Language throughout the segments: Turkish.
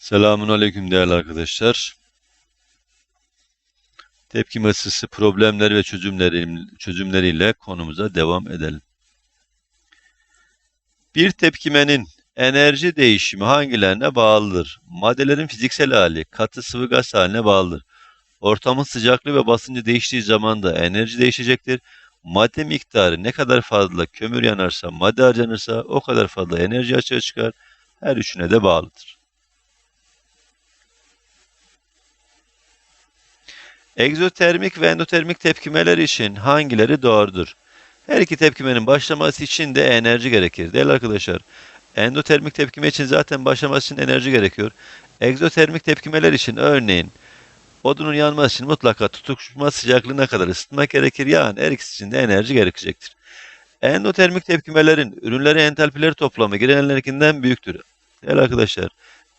Selamun Aleyküm değerli arkadaşlar. Tepkime ısısı problemleri ve çözümleri, çözümleriyle konumuza devam edelim. Bir tepkimenin enerji değişimi hangilerine bağlıdır? Maddelerin fiziksel hali katı sıvı gaz haline bağlıdır. Ortamın sıcaklığı ve basıncı değiştiği zaman da enerji değişecektir. Madde miktarı ne kadar fazla kömür yanarsa, madde harcanırsa o kadar fazla enerji açığa çıkar. Her üçüne de bağlıdır. Egzotermik ve endotermik tepkimeler için hangileri doğrudur? Her iki tepkimenin başlaması için de enerji gerekir. Değerli arkadaşlar, endotermik tepkime için zaten başlaması için enerji gerekiyor. Egzotermik tepkimeler için örneğin odunun yanması için mutlaka tutuşma sıcaklığına kadar ısıtmak gerekir. Yani her ikisi için de enerji gerekecektir. Endotermik tepkimelerin ürünleri entalpileri toplamı girenlerinkinden büyüktür. Değerli arkadaşlar,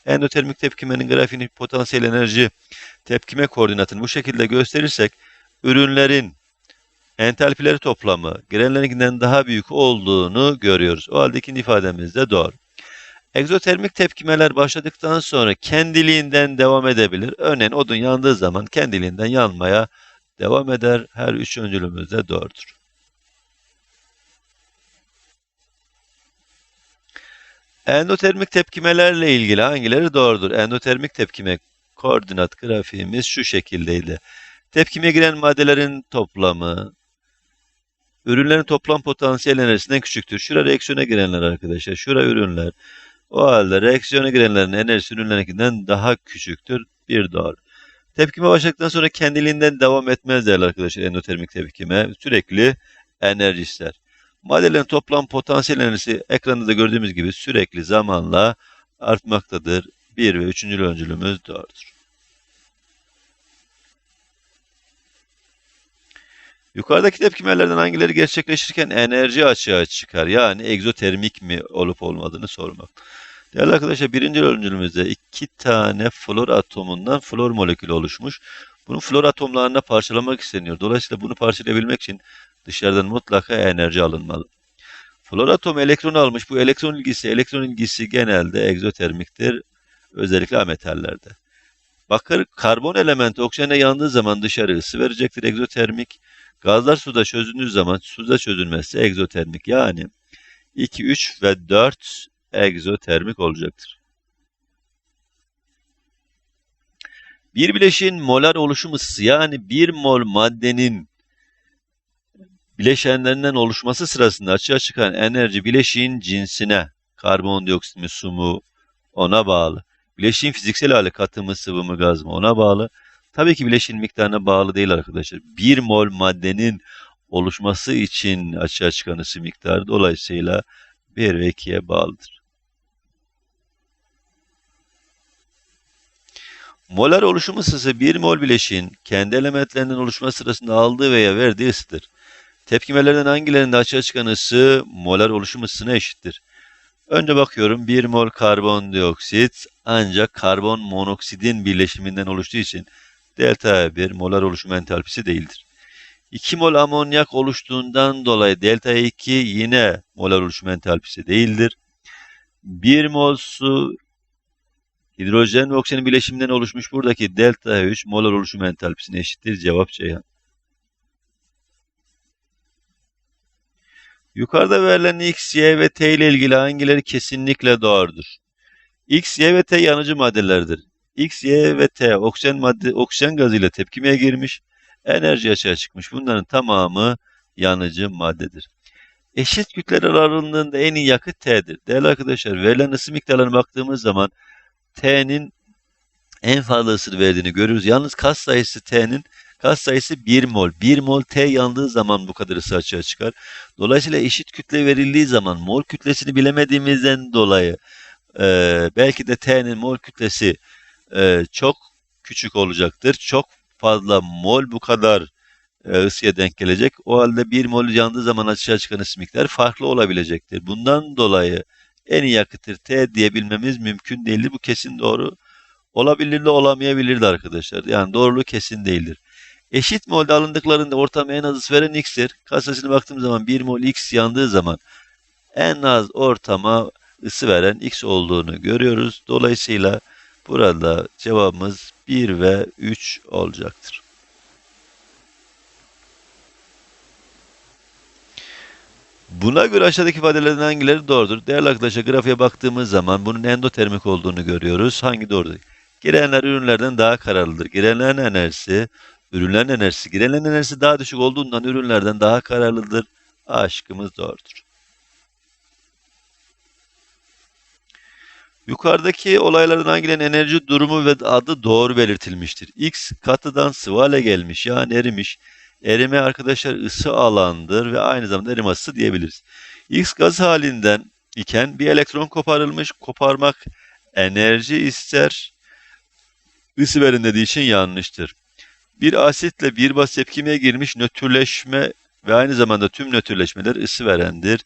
endotermik tepkimenin grafiğini potansiyel enerji tepkime koordinatını bu şekilde gösterirsek ürünlerin entalpileri toplamı girenlerinkinden daha büyük olduğunu görüyoruz. O halde ikinci ifademiz de doğru. Egzotermik tepkimeler başladıktan sonra kendiliğinden devam edebilir. Örneğin odun yandığı zaman kendiliğinden yanmaya devam eder. Her üç öncülümüz de doğrudur. Endotermik tepkimelerle ilgili hangileri doğrudur? Endotermik tepkime koordinat grafiğimiz şu şekildeydi. Tepkime giren maddelerin toplamı, ürünlerin toplam potansiyel enerjisinden küçüktür. Şura reaksiyona girenler arkadaşlar. Şura ürünler. O halde reaksiyona girenlerin enerjisi ürünlerinkinden daha küçüktür. Bir doğru. Tepkime başladıktan sonra kendiliğinden devam etmez değerli arkadaşlar endotermik tepkime. Sürekli enerji ister. Maddelerin toplam potansiyel enerjisi ekranda da gördüğümüz gibi sürekli zamanla artmaktadır. 1 ve 3. öncülümüz doğrudur. Yukarıdaki tepkimelerden hangileri gerçekleşirken enerji açığa çıkar? Yani egzotermik mi olup olmadığını sormak. Değerli arkadaşlar birinci öncülümüzde iki tane flor atomundan flor molekülü oluşmuş. Bunu flor atomlarına parçalamak isteniyor. Dolayısıyla bunu parçalayabilmek için dışarıdan mutlaka enerji alınmalı. Flor atom elektron almış. Bu elektron ilgisi, elektron ilgisi genelde egzotermiktir. Özellikle ametallerde. Bakır karbon elementi oksijene yandığı zaman dışarı ısı verecektir egzotermik. Gazlar suda çözündüğü zaman suda çözülmesi egzotermik. Yani 2, 3 ve 4 egzotermik olacaktır. Bir bileşiğin molar oluşum ısısı yani 1 mol maddenin bileşenlerinden oluşması sırasında açığa çıkan enerji bileşiğin cinsine, karbondioksit mi, su mu ona bağlı. Bileşiğin fiziksel hali katı mı, sıvı mı, gaz mı ona bağlı. Tabii ki bileşiğin miktarına bağlı değil arkadaşlar. 1 mol maddenin oluşması için açığa çıkan ısı miktarı dolayısıyla 1 ve 2'ye bağlıdır. Molar oluşum ısısı 1 mol bileşiğin kendi elementlerinden oluşma sırasında aldığı veya verdiği ısıdır. Tepkimelerden hangilerinde açığa çıkan ısı molar oluşum ısısına eşittir? Önce bakıyorum 1 mol karbondioksit ancak karbon monoksidin birleşiminden oluştuğu için delta 1 molar oluşum entalpisi değildir. 2 mol amonyak oluştuğundan dolayı delta 2 yine molar oluşum entalpisi değildir. 1 mol su hidrojen ve oksijenin birleşiminden oluşmuş buradaki delta 3 molar oluşum entalpisine eşittir. Cevap Ceyhan. Yukarıda verilen X, Y ve T ile ilgili hangileri kesinlikle doğrudur? X, Y ve T yanıcı maddelerdir. X, Y ve T oksijen madde oksijen gazıyla tepkimeye girmiş, enerji açığa çıkmış. Bunların tamamı yanıcı maddedir. Eşit kütleler aralığında en iyi yakıt T'dir. Değerli arkadaşlar, verilen ısı miktarlarına baktığımız zaman T'nin en fazla ısı verdiğini görüyoruz. Yalnız kas sayısı T'nin Kas sayısı 1 mol. 1 mol T yandığı zaman bu kadar ısı açığa çıkar. Dolayısıyla eşit kütle verildiği zaman mol kütlesini bilemediğimizden dolayı e, belki de T'nin mol kütlesi e, çok küçük olacaktır. Çok fazla mol bu kadar e, ısıya denk gelecek. O halde 1 mol yandığı zaman açığa çıkan ısı miktarı farklı olabilecektir. Bundan dolayı en iyi yakıtır T diyebilmemiz mümkün değildir. Bu kesin doğru olabilir de olamayabilir de arkadaşlar. Yani doğruluğu kesin değildir. Eşit molde alındıklarında ortam en az ısı veren x'tir. Kasasına baktığım zaman 1 mol x yandığı zaman en az ortama ısı veren x olduğunu görüyoruz. Dolayısıyla Burada cevabımız 1 ve 3 olacaktır. Buna göre aşağıdaki ifadelerden hangileri doğrudur? Değerli arkadaşlar grafiğe baktığımız zaman bunun endotermik olduğunu görüyoruz. Hangi doğrudur? Girenler ürünlerden daha kararlıdır. Girenlerin enerjisi, ürünlerin enerjisi, girenlerin enerjisi daha düşük olduğundan ürünlerden daha kararlıdır. A şıkkımız doğrudur. Yukarıdaki olaylardan hangilerinin enerji durumu ve adı doğru belirtilmiştir? X katıdan sıvı hale gelmiş yani erimiş. Erime arkadaşlar ısı alandır ve aynı zamanda erime ısısı diyebiliriz. X gaz halinden iken bir elektron koparılmış. Koparmak enerji ister. Isı verin dediği için yanlıştır. Bir asitle bir baz tepkimeye girmiş nötrleşme ve aynı zamanda tüm nötrleşmeler ısı verendir.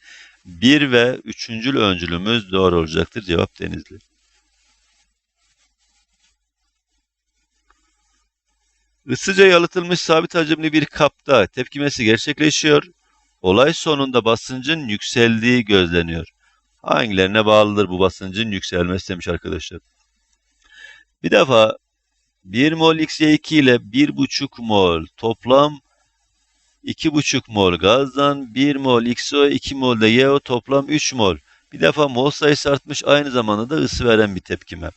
Bir ve üçüncül öncülümüz doğru olacaktır. Cevap Denizli. Isıca yalıtılmış sabit hacimli bir kapta tepkimesi gerçekleşiyor. Olay sonunda basıncın yükseldiği gözleniyor. Hangilerine bağlıdır bu basıncın yükselmesi demiş arkadaşlar. Bir defa 1 mol XY2 ile 1,5 mol toplam 2,5 mol gazdan 1 mol XO 2 mol de YO toplam 3 mol. Bir defa mol sayısı artmış aynı zamanda da ısı veren bir tepkime.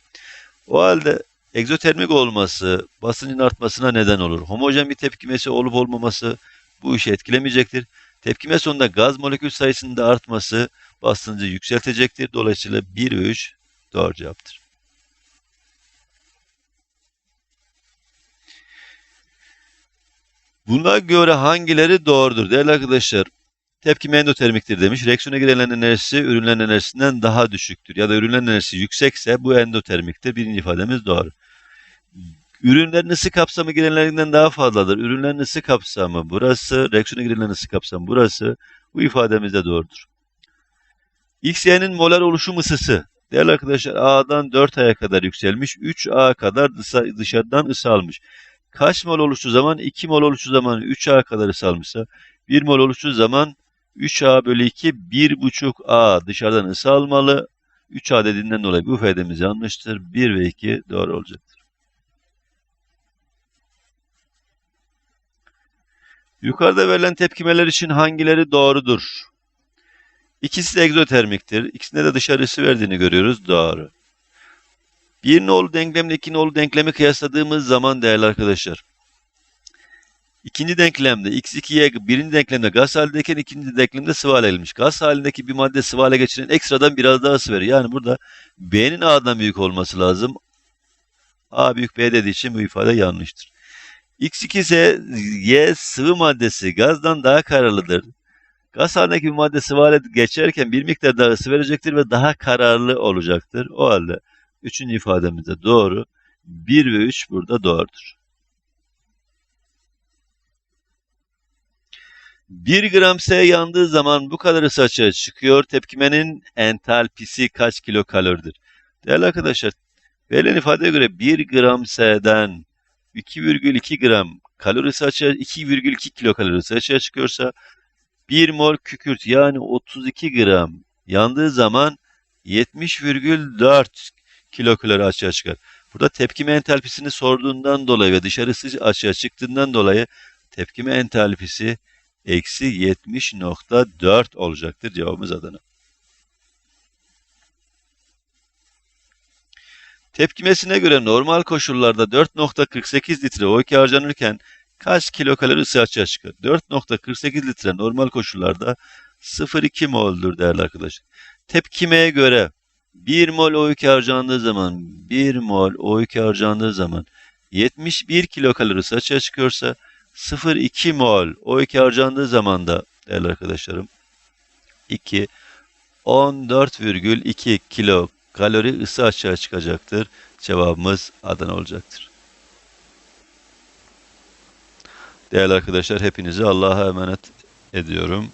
O halde egzotermik olması basıncın artmasına neden olur. Homojen bir tepkimesi olup olmaması bu işi etkilemeyecektir. Tepkime sonunda gaz molekül sayısının da artması basıncı yükseltecektir. Dolayısıyla 1 ve 3 doğru cevaptır. Buna göre hangileri doğrudur? Değerli arkadaşlar, tepkime endotermiktir demiş. Reaksiyona giren enerjisi ürünlerin enerjisinden daha düşüktür. Ya da ürünlerin enerjisi yüksekse bu endotermiktir. Birinci ifademiz doğru. Ürünlerin ısı kapsamı girenlerinden daha fazladır. Ürünlerin ısı kapsamı burası, reaksiyona girenlerin ısı kapsamı burası. Bu ifademiz de doğrudur. XY'nin molar oluşum ısısı. Değerli arkadaşlar A'dan 4 A'ya kadar yükselmiş. 3A kadar dışarıdan ısı almış. Kaç mol oluştuğu zaman? 2 mol oluştuğu zaman 3A kadar ısı almışsa 1 mol oluştuğu zaman 3A bölü 2 1,5A dışarıdan ısı almalı. 3A dediğinden dolayı bu ifademiz yanlıştır. 1 ve 2 doğru olacaktır. Yukarıda verilen tepkimeler için hangileri doğrudur? İkisi de egzotermiktir. İkisinde de dışarı ısı verdiğini görüyoruz. Doğru. Bir nolu denklemle iki nolu denklemi kıyasladığımız zaman değerli arkadaşlar. İkinci denklemde x2'ye birinci denklemde gaz halindeyken ikinci denklemde sıvı hale gelmiş. Gaz halindeki bir madde sıvı hale geçiren ekstradan biraz daha ısı veriyor. Yani burada B'nin A'dan büyük olması lazım. A büyük B dediği için bu ifade yanlıştır. X2 ise Y sıvı maddesi gazdan daha kararlıdır. Gaz halindeki bir madde sıvı hale geçerken bir miktar daha ısı verecektir ve daha kararlı olacaktır. O halde üçüncü ifademiz de doğru. 1 ve 3 burada doğrudur. 1 gram S yandığı zaman bu kadar ısı açığa çıkıyor. Tepkimenin entalpisi kaç kilokaloridir? Değerli arkadaşlar, verilen ifadeye göre 1 gram S'den 2,2 gram kalorisi açığa 2,2 kilokalorisi açığa çıkıyorsa 1 mol kükürt yani 32 gram yandığı zaman 70,4 kilokalori açığa çıkar. Burada tepkime entalpisini sorduğundan dolayı ve dışarısı açığa çıktığından dolayı tepkime entalpisi eksi 70.4 olacaktır cevabımız adına. Tepkimesine göre normal koşullarda 4.48 litre O2 harcanırken kaç kilokalori ısı açığa çıkar? 4.48 litre normal koşullarda 0,2 mol'dur değerli arkadaşlar. Tepkimeye göre 1 mol O2 harcandığı zaman 1 mol O2 harcandığı zaman 71 kilokalori ısı açığa çıkıyorsa 0,2 mol O2 harcandığı zaman da değerli arkadaşlarım 2 14,2 kilo kalori ısı açığa çıkacaktır. Cevabımız Adana olacaktır. Değerli arkadaşlar hepinizi Allah'a emanet ediyorum.